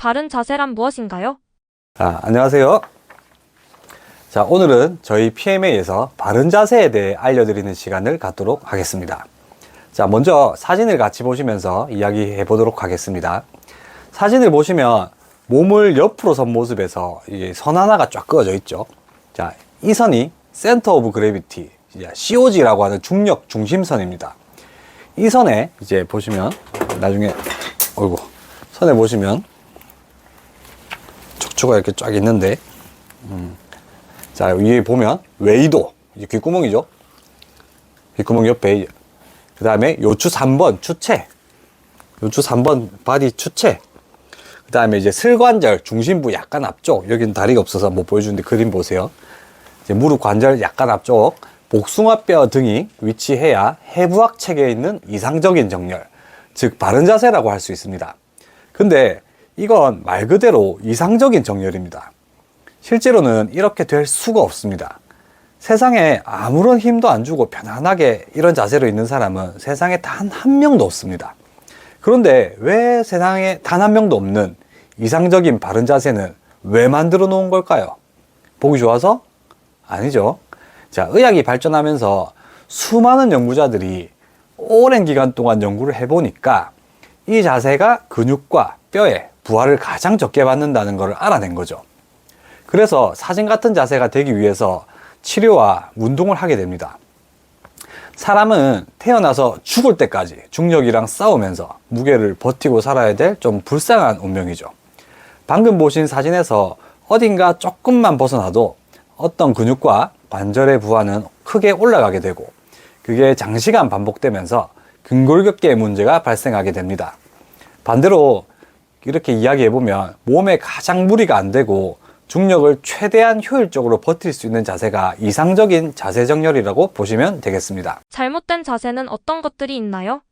바른 자세란 무엇인가요? 자, 안녕하세요. 자, 오늘은 저희 PMA에서 바른 자세에 대해 알려드리는 시간을 갖도록 하겠습니다. 자, 먼저 사진을 같이 보시면서 이야기해 보도록 하겠습니다. 사진을 보시면 몸을 옆으로 선 모습에서 이선 하나가 쫙 그어져 있죠. 자, 이 선이 센터 오브 그래비티, COG라고 하는 중력 중심선입니다. 이 선에 이제 보시면 나중에 어이구 선에 보시면 척추가 이렇게 쫙 있는데. 음. 자 위에 보면 웨이도. 귓구멍이죠? 귓구멍 옆에. 그 다음에 요추 3번 추체. 요추 3번 바디 추체. 그 다음에 이제 슬관절 중심부 약간 앞쪽. 여기는 다리가 없어서 못 보여주는데 그림 보세요. 이제 무릎 관절 약간 앞쪽. 복숭아뼈 등이 위치해야 해부학 체계에 있는 이상적인 정렬. 즉 바른 자세라고 할 수 있습니다. 근데 이건 말 그대로 이상적인 정렬입니다. 실제로는 이렇게 될 수가 없습니다. 세상에 아무런 힘도 안 주고 편안하게 이런 자세로 있는 사람은 세상에 단 한 명도 없습니다. 그런데 왜 세상에 단 한 명도 없는 이상적인 바른 자세는 왜 만들어 놓은 걸까요? 보기 좋아서? 아니죠. 자, 의학이 발전하면서 수많은 연구자들이 오랜 기간 동안 연구를 해보니까 이 자세가 근육과 뼈에 부하를 가장 적게 받는다는 것을 알아낸 거죠. 그래서 사진 같은 자세가 되기 위해서 치료와 운동을 하게 됩니다. 사람은 태어나서 죽을 때까지 중력이랑 싸우면서 무게를 버티고 살아야 될 좀 불쌍한 운명이죠. 방금 보신 사진에서 어딘가 조금만 벗어나도 어떤 근육과 관절의 부하는 크게 올라가게 되고 그게 장시간 반복되면서 근골격계의 문제가 발생하게 됩니다. 반대로 이렇게 이야기해 보면 몸에 가장 무리가 안 되고 중력을 최대한 효율적으로 버틸 수 있는 자세가 이상적인 자세 정렬이라고 보시면 되겠습니다. 잘못된 자세는 어떤 것들이 있나요?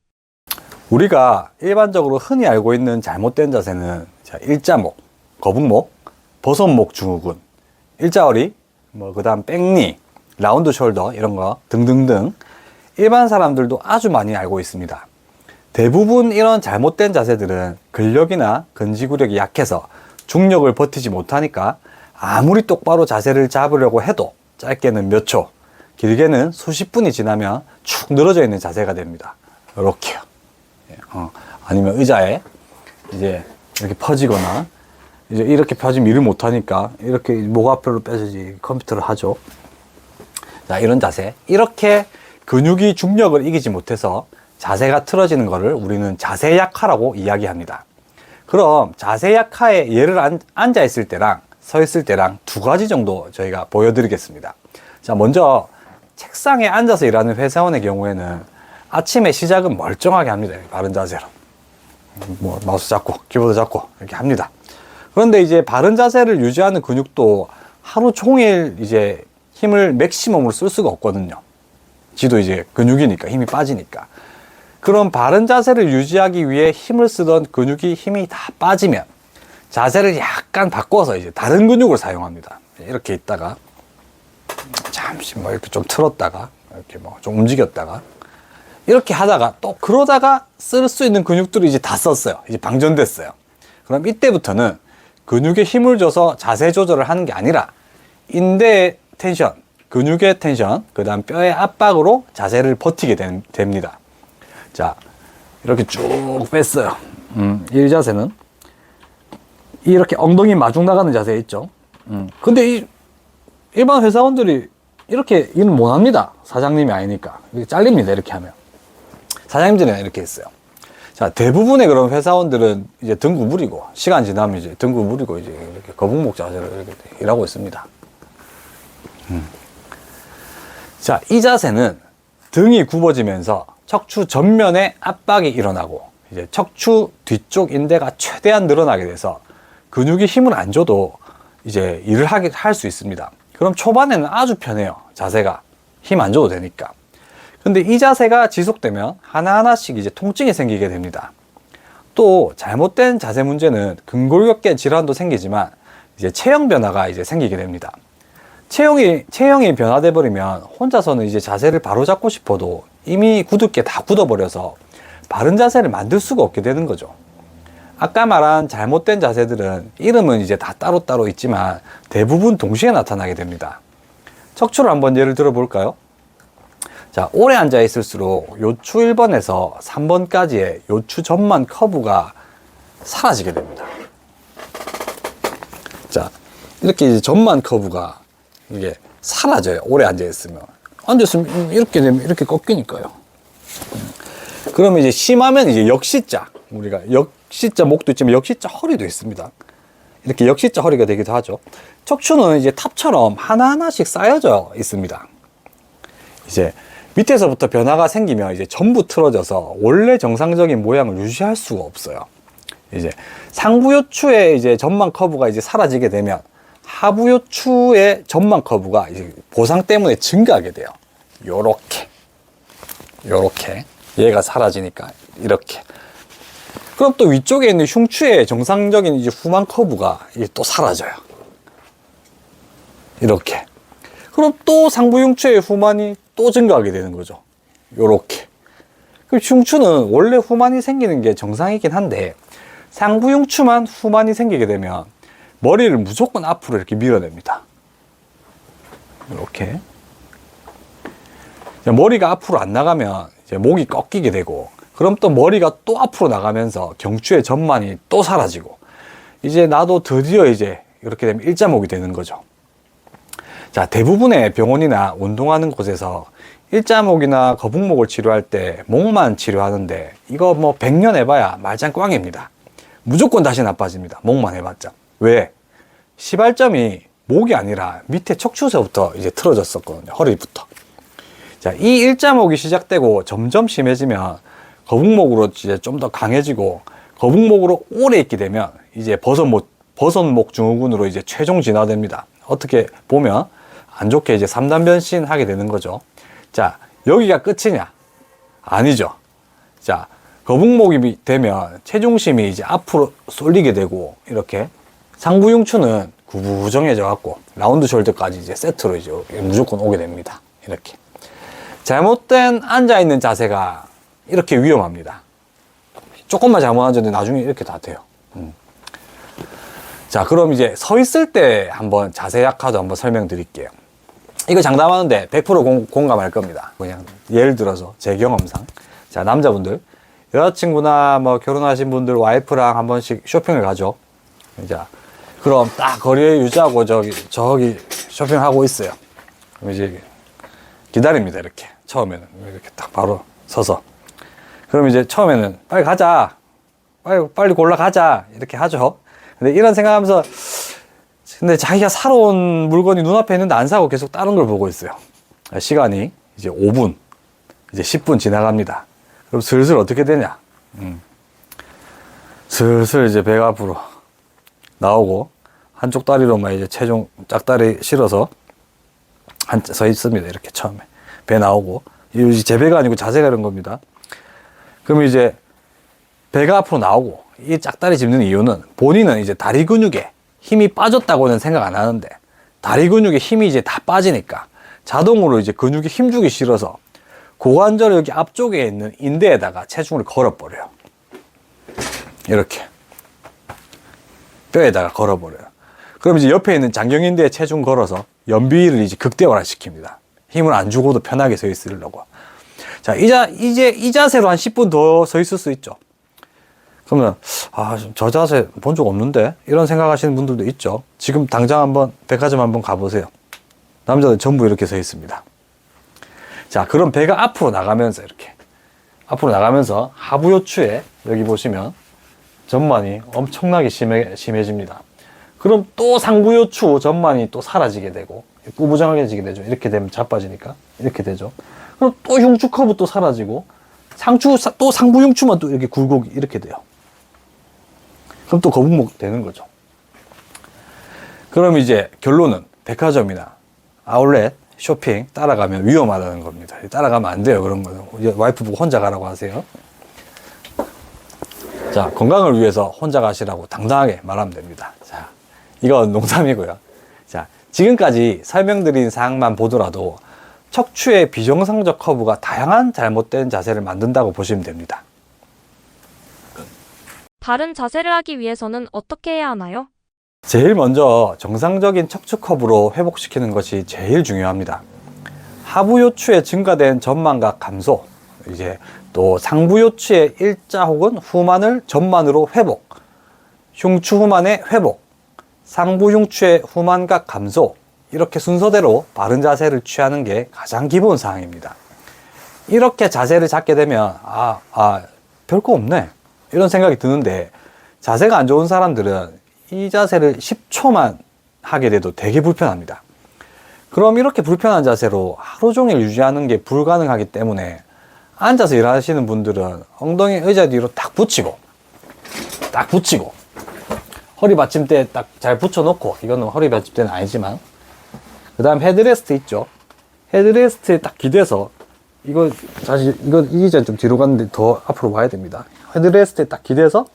우리가 일반적으로 흔히 알고 있는 잘못된 자세는 자, 일자목, 거북목, 버섯목 증후군, 일자허리, 뭐 그다음 백니, 라운드 숄더 이런 거 등등등 일반 사람들도 아주 많이 알고 있습니다. 대부분 이런 잘못된 자세들은 근력이나 근지구력이 약해서 중력을 버티지 못하니까 아무리 똑바로 자세를 잡으려고 해도 짧게는 몇 초, 길게는 수십 분이 지나면 축 늘어져 있는 자세가 됩니다. 이렇게요. 예, 어, 아니면 의자에 이제 이렇게 퍼지거나 이제 이렇게 펴지면 일을 못하니까 이렇게 목 앞으로 빼서지 컴퓨터를 하죠. 자, 이런 자세. 이렇게 근육이 중력을 이기지 못해서 자세가 틀어지는 것을 우리는 자세 약화라고 이야기합니다. 그럼 자세 약화의 예를 안, 앉아 있을 때랑 서 있을 때랑 두 가지 정도 저희가 보여드리겠습니다. 자, 먼저 책상에 앉아서 일하는 회사원의 경우에는 아침에 시작은 멀쩡하게 합니다. 바른 자세로. 뭐 마우스 잡고 키보드 잡고 이렇게 합니다. 그런데 이제 바른 자세를 유지하는 근육도 하루 종일 이제 힘을 맥시멈으로 쓸 수가 없거든요. 지도 이제 근육이니까 힘이 빠지니까. 그럼 바른 자세를 유지하기 위해 힘을 쓰던 근육이 힘이 다 빠지면 자세를 약간 바꿔서 이제 다른 근육을 사용합니다. 이렇게 있다가 잠시 뭐 이렇게 좀 틀었다가 이렇게 뭐 좀 움직였다가 이렇게 하다가 또 그러다가 쓸 수 있는 근육들을 이제 다 썼어요. 이제 방전됐어요. 그럼 이때부터는 근육에 힘을 줘서 자세 조절을 하는 게 아니라 인대의 텐션, 근육의 텐션, 그 다음 뼈의 압박으로 자세를 버티게 된- 됩니다. 자, 이렇게 쭉 뺐어요. 음, 이 자세는 이렇게 엉덩이 마중 나가는 자세 있죠. 음, 근데 이 일반 회사원들이 이렇게 일을 못 합니다. 사장님이 아니니까. 이렇게 잘립니다. 이렇게 하면. 사장님들은 이렇게 했어요. 자, 대부분의 그런 회사원들은 이제 등 구부리고, 시간 지나면 이제 등 구부리고, 이제 이렇게 거북목 자세로 이렇게 일하고 있습니다. 음. 자, 이 자세는 등이 굽어지면서 척추 전면에 압박이 일어나고, 이제 척추 뒤쪽 인대가 최대한 늘어나게 돼서 근육이 힘을 안 줘도 이제 일을 하게 할 수 있습니다. 그럼 초반에는 아주 편해요. 자세가. 힘 안 줘도 되니까. 근데 이 자세가 지속되면 하나하나씩 이제 통증이 생기게 됩니다. 또 잘못된 자세 문제는 근골격계 질환도 생기지만 이제 체형 변화가 이제 생기게 됩니다. 체형이 체형이 변화돼 버리면 혼자서는 이제 자세를 바로 잡고 싶어도 이미 굳을 게 다 굳어버려서 바른 자세를 만들 수가 없게 되는 거죠. 아까 말한 잘못된 자세들은 이름은 이제 다 따로따로 있지만 대부분 동시에 나타나게 됩니다. 척추를 한번 예를 들어 볼까요? 자, 오래 앉아 있을수록 요추 1번에서 3번까지의 요추 전만 커브가 사라지게 됩니다. 자, 이렇게 이제 전만 커브가 이게 사라져요. 오래 앉아 있으면. 앉았으면 이렇게 되면 이렇게 꺾이니까요. 음. 그러면 이제 심하면 이제 역시자. 우리가 역시자 목도 있지만 역시자 허리도 있습니다. 이렇게 역시자 허리가 되기도 하죠. 척추는 이제 탑처럼 하나하나씩 쌓여져 있습니다. 이제 밑에서부터 변화가 생기면 이제 전부 틀어져서 원래 정상적인 모양을 유지할 수가 없어요. 이제 상부요추의 이제 전망 커브가 이제 사라지게 되면 하부요추의 전망 커브가 보상 때문에 증가하게 돼요. 요렇게. 요렇게. 얘가 사라지니까 이렇게. 그럼 또 위쪽에 있는 흉추의 정상적인 이제 후만 커브가 또 사라져요. 이렇게. 그럼 또 상부 흉추의 후만이 또 증가하게 되는 거죠. 요렇게. 그럼 흉추는 원래 후만이 생기는 게 정상이긴 한데 상부 흉추만 후만이 생기게 되면 머리를 무조건 앞으로 이렇게 밀어냅니다. 이렇게. 머리가 앞으로 안 나가면 목이 꺾이게 되고 그럼 또 머리가 또 앞으로 나가면서 경추의 전만이 또 사라지고 이제 나도 드디어 이제 이렇게 되면 일자목이 되는 거죠. 자, 대부분의 병원이나 운동하는 곳에서 일자목이나 거북목을 치료할 때 목만 치료하는데 이거 뭐 100년 해봐야 말짱 꽝입니다. 무조건 다시 나빠집니다. 목만 해봤자. 왜? 시발점이 목이 아니라 밑에 척추에서부터 이제 틀어졌었거든요. 허리부터. 자, 이 일자목이 시작되고 점점 심해지면 거북목으로 이제 좀 더 강해지고 거북목으로 오래 있게 되면 이제 버섯목, 버섯목 증후군으로 이제 최종 진화됩니다. 어떻게 보면 안 좋게 이제 3단 변신하게 되는 거죠. 자, 여기가 끝이냐? 아니죠. 자, 거북목이 되면 체중심이 이제 앞으로 쏠리게 되고 이렇게 상부흉추는 구부정해져 갖고 라운드 숄더까지 이제 세트로 이제 무조건 오게 됩니다. 이렇게. 잘못된 앉아 있는 자세가 이렇게 위험합니다. 조금만 잘못 앉았는데 나중에 이렇게 다 돼요. 음. 자, 그럼 이제 서 있을 때 한번 자세 약화도 한번 설명드릴게요. 이거 장담하는데 100% 공, 공감할 겁니다. 그냥 예를 들어서 제 경험상. 자, 남자분들. 여자친구나 뭐 결혼하신 분들 와이프랑 한 번씩 쇼핑을 가죠. 자, 그럼 딱 거리에 유지하고 저기, 저기 쇼핑하고 있어요. 이제 기다립니다, 이렇게. 처음에는. 이렇게 딱 바로 서서. 그럼 이제 처음에는 빨리 가자. 빨리, 빨리 골라 가자. 이렇게 하죠. 근데 이런 생각하면서 근데 자기가 사러 온 물건이 눈앞에 있는데 안 사고 계속 다른 걸 보고 있어요. 시간이 이제 5분, 이제 10분 지나갑니다. 그럼 슬슬 어떻게 되냐? 음. 슬슬 이제 배가 앞으로 나오고 한쪽 다리로만 이제 체중 짝다리 실어서 한 서 있습니다. 이렇게 처음에 배 나오고 이제 배가 아니고 자세가 이런 겁니다. 그럼 이제 배가 앞으로 나오고 이 짝다리 짚는 이유는 본인은 이제 다리 근육에 힘이 빠졌다고는 생각 안 하는데 다리 근육에 힘이 이제 다 빠지니까 자동으로 이제 근육에 힘 주기 싫어서 고관절 여기 앞쪽에 있는 인대에다가 체중을 걸어버려요. 이렇게 뼈에다가 걸어버려요. 그럼 이제 옆에 있는 장경인대에 체중 걸어서 연비를 이제 극대화를 시킵니다. 힘을 안 주고도 편하게 서 있으려고. 자, 이자, 이제 이 자세로 한 10분 더 서 있을 수 있죠. 그러면, 아, 저 자세 본 적 없는데? 이런 생각하시는 분들도 있죠. 지금 당장 한번 백화점 한번 가보세요. 남자들 전부 이렇게 서 있습니다. 자, 그럼 배가 앞으로 나가면서 이렇게. 앞으로 나가면서 하부요추에 여기 보시면 전만이 엄청나게 심해, 심해집니다. 그럼 또 상부요추 전만이 또 사라지게 되고 꾸부정하게지게 되죠. 이렇게 되면 자빠지니까 이렇게 되죠. 그럼 또 흉추 커브 또 사라지고 상추 사- 또 상부 흉추만 또 이렇게 굴곡 이렇게 돼요. 그럼 또 거북목 되는 거죠. 그럼 이제 결론은 백화점이나 아울렛 쇼핑 따라가면 위험하다는 겁니다. 따라가면 안 돼요. 그런 거는 와이프 보고 혼자 가라고 하세요. 자, 건강을 위해서 혼자 가시라고 당당하게 말하면 됩니다. 자, 이건 농담이고요. 자, 지금까지 설명드린 사항만 보더라도 척추의 비정상적 커브가 다양한 잘못된 자세를 만든다고 보시면 됩니다. 바른 자세를 하기 위해서는 어떻게 해야 하나요? 제일 먼저 정상적인 척추 커브로 회복시키는 것이 제일 중요합니다. 하부 요추의 증가된 전만각 감소, 이제 또 상부 요추의 일자 혹은 후만을 전만으로 회복, 흉추 후만의 회복, 상부 흉추의 후만각 감소, 이렇게 순서대로 바른 자세를 취하는 게 가장 기본 사항입니다. 이렇게 자세를 잡게 되면, 아, 아, 별거 없네. 이런 생각이 드는데, 자세가 안 좋은 사람들은 이 자세를 10초만 하게 돼도 되게 불편합니다. 그럼 이렇게 불편한 자세로 하루 종일 유지하는 게 불가능하기 때문에 앉아서 일하시는 분들은 엉덩이 의자 뒤로 딱 붙이고, 딱 붙이고, 허리 받침대 딱 잘 붙여놓고, 이거는 허리 받침대는 아니지만, 그 다음 헤드레스트 있죠? 헤드레스트에 딱 기대서, 이거, 사실, 이거, 이 의자 좀 뒤로 갔는데 더 앞으로 와야 됩니다. 헤드레스트에 딱 기대서,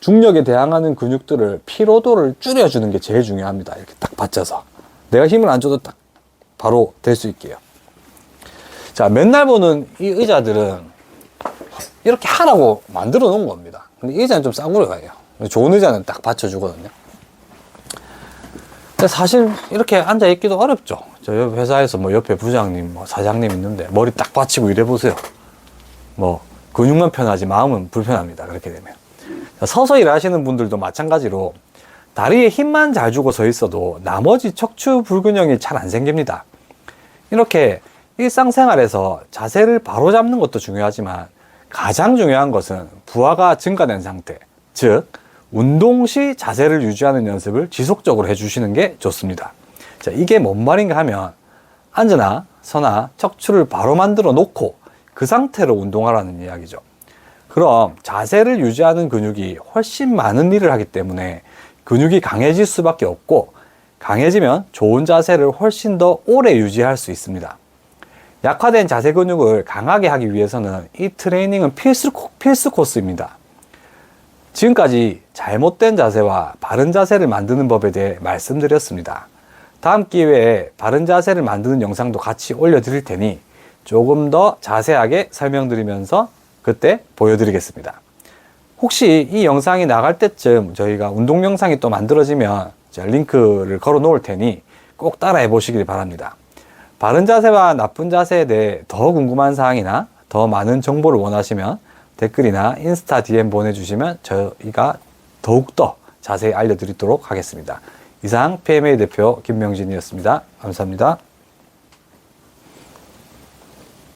중력에 대항하는 근육들을 피로도를 줄여주는 게 제일 중요합니다. 이렇게 딱 받쳐서. 내가 힘을 안 줘도 딱 바로 될 수 있게요. 자, 맨날 보는 이 의자들은 이렇게 하라고 만들어 놓은 겁니다. 근데 이 의자는 좀 싸구려가요. 좋은 의자는 딱 받쳐주거든요. 근데 사실 이렇게 앉아 있기도 어렵죠. 저옆 회사에서 뭐 옆에 부장님, 뭐 사장님 있는데 머리 딱 받치고 일해 보세요. 뭐 근육만 편하지 마음은 불편합니다. 그렇게 되면. 서서 일하시는 분들도 마찬가지로 다리에 힘만 잘 주고 서 있어도 나머지 척추 불균형이 잘 안 생깁니다. 이렇게 일상생활에서 자세를 바로 잡는 것도 중요하지만 가장 중요한 것은 부하가 증가된 상태, 즉 운동 시 자세를 유지하는 연습을 지속적으로 해주시는 게 좋습니다. 자, 이게 뭔 말인가 하면 앉으나 서나 척추를 바로 만들어 놓고 그 상태로 운동하라는 이야기죠. 그럼 자세를 유지하는 근육이 훨씬 많은 일을 하기 때문에 근육이 강해질 수밖에 없고 강해지면 좋은 자세를 훨씬 더 오래 유지할 수 있습니다. 약화된 자세 근육을 강하게 하기 위해서는 이 트레이닝은 필수, 코- 필수 코스입니다. 지금까지 잘못된 자세와 바른 자세를 만드는 법에 대해 말씀드렸습니다. 다음 기회에 바른 자세를 만드는 영상도 같이 올려드릴 테니 조금 더 자세하게 설명드리면서 그때 보여드리겠습니다. 혹시 이 영상이 나갈 때쯤 저희가 운동 영상이 또 만들어지면 링크를 걸어 놓을 테니 꼭 따라해 보시길 바랍니다. 바른 자세와 나쁜 자세에 대해 더 궁금한 사항이나 더 많은 정보를 원하시면 댓글이나 인스타 DM 보내주시면 저희가 더욱더 자세히 알려드리도록 하겠습니다. 이상 PMA 대표 김명진이었습니다. 감사합니다.